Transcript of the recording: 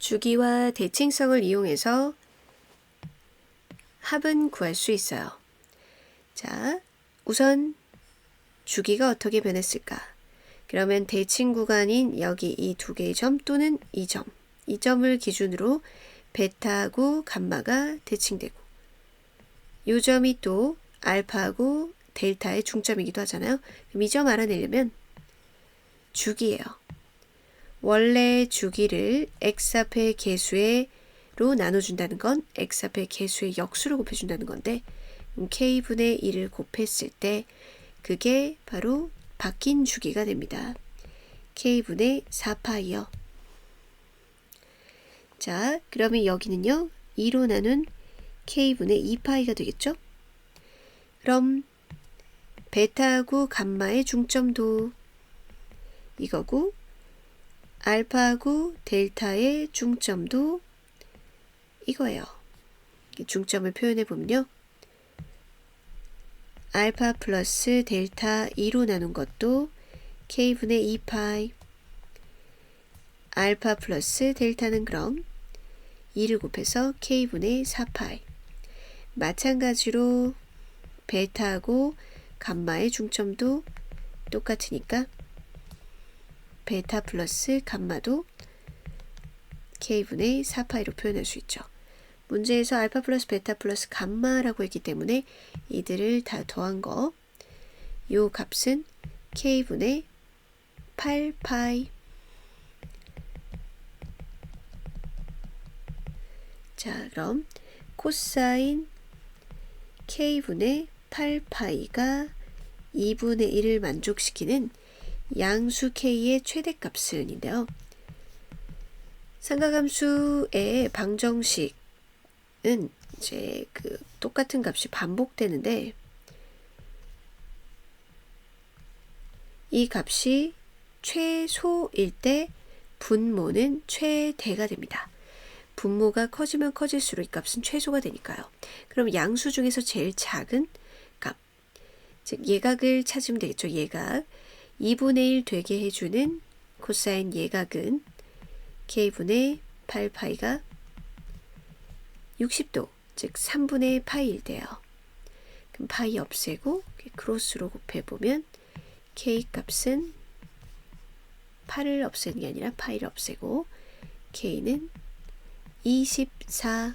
주기와 대칭성을 이용해서 합은 구할 수 있어요. 자, 우선 주기가 어떻게 변했을까? 그러면 대칭 구간인 여기 이 두 개의 점 또는 이 점, 이 점을 기준으로 베타하고 감마가 대칭되고 이 점이 또 알파하고 델타의 중점이기도 하잖아요. 그럼 이 점 알아내려면 주기예요. 원래 주기를 x 앞의 개수로 나눠준다는 건 x 앞의 개수의 역수로 곱해준다는 건데 k분의 1을 곱했을 때 그게 바로 바뀐 주기가 됩니다. k분의 4파이요. 자, 그러면 여기는요. 2로 나눈 k분의 2파이가 되겠죠? 그럼 베타하고 감마의 중점도 이거고 알파하고 델타의 중점도 이거예요. 중점을 표현해 보면요. 알파 플러스 델타 2로 나눈 것도 k분의 2파이 알파 플러스 델타는 그럼 2를 곱해서 k분의 4파이 마찬가지로 베타하고 감마의 중점도 똑같으니까 베타 플러스 감마도 k분의 4파이로 표현할 수 있죠. 문제에서 알파 플러스 베타 플러스 감마라고 했기 때문에 이들을 다 더한 거, 요 값은 k분의 8파이 자, 그럼 코사인 k분의 8파이가 2분의 1을 만족시키는 양수 k의 최대값은인데요. 삼각함수의 방정식은 이제 그 똑같은 값이 반복되는데 이 값이 최소일 때 분모는 최대가 됩니다. 분모가 커지면 커질수록 이 값은 최소가 되니까요. 그럼 양수 중에서 제일 작은 값, 즉 예각을 찾으면 되겠죠. 예각. 2분의 1 되게 해주는 코사인 예각은 k분의 8파이가 60도, 즉 3분의 파이일 때요. 그럼 파이 없애고 크로스로 곱해보면 k 값은 8을 없애는 게 아니라 파이를 없애고 k는 24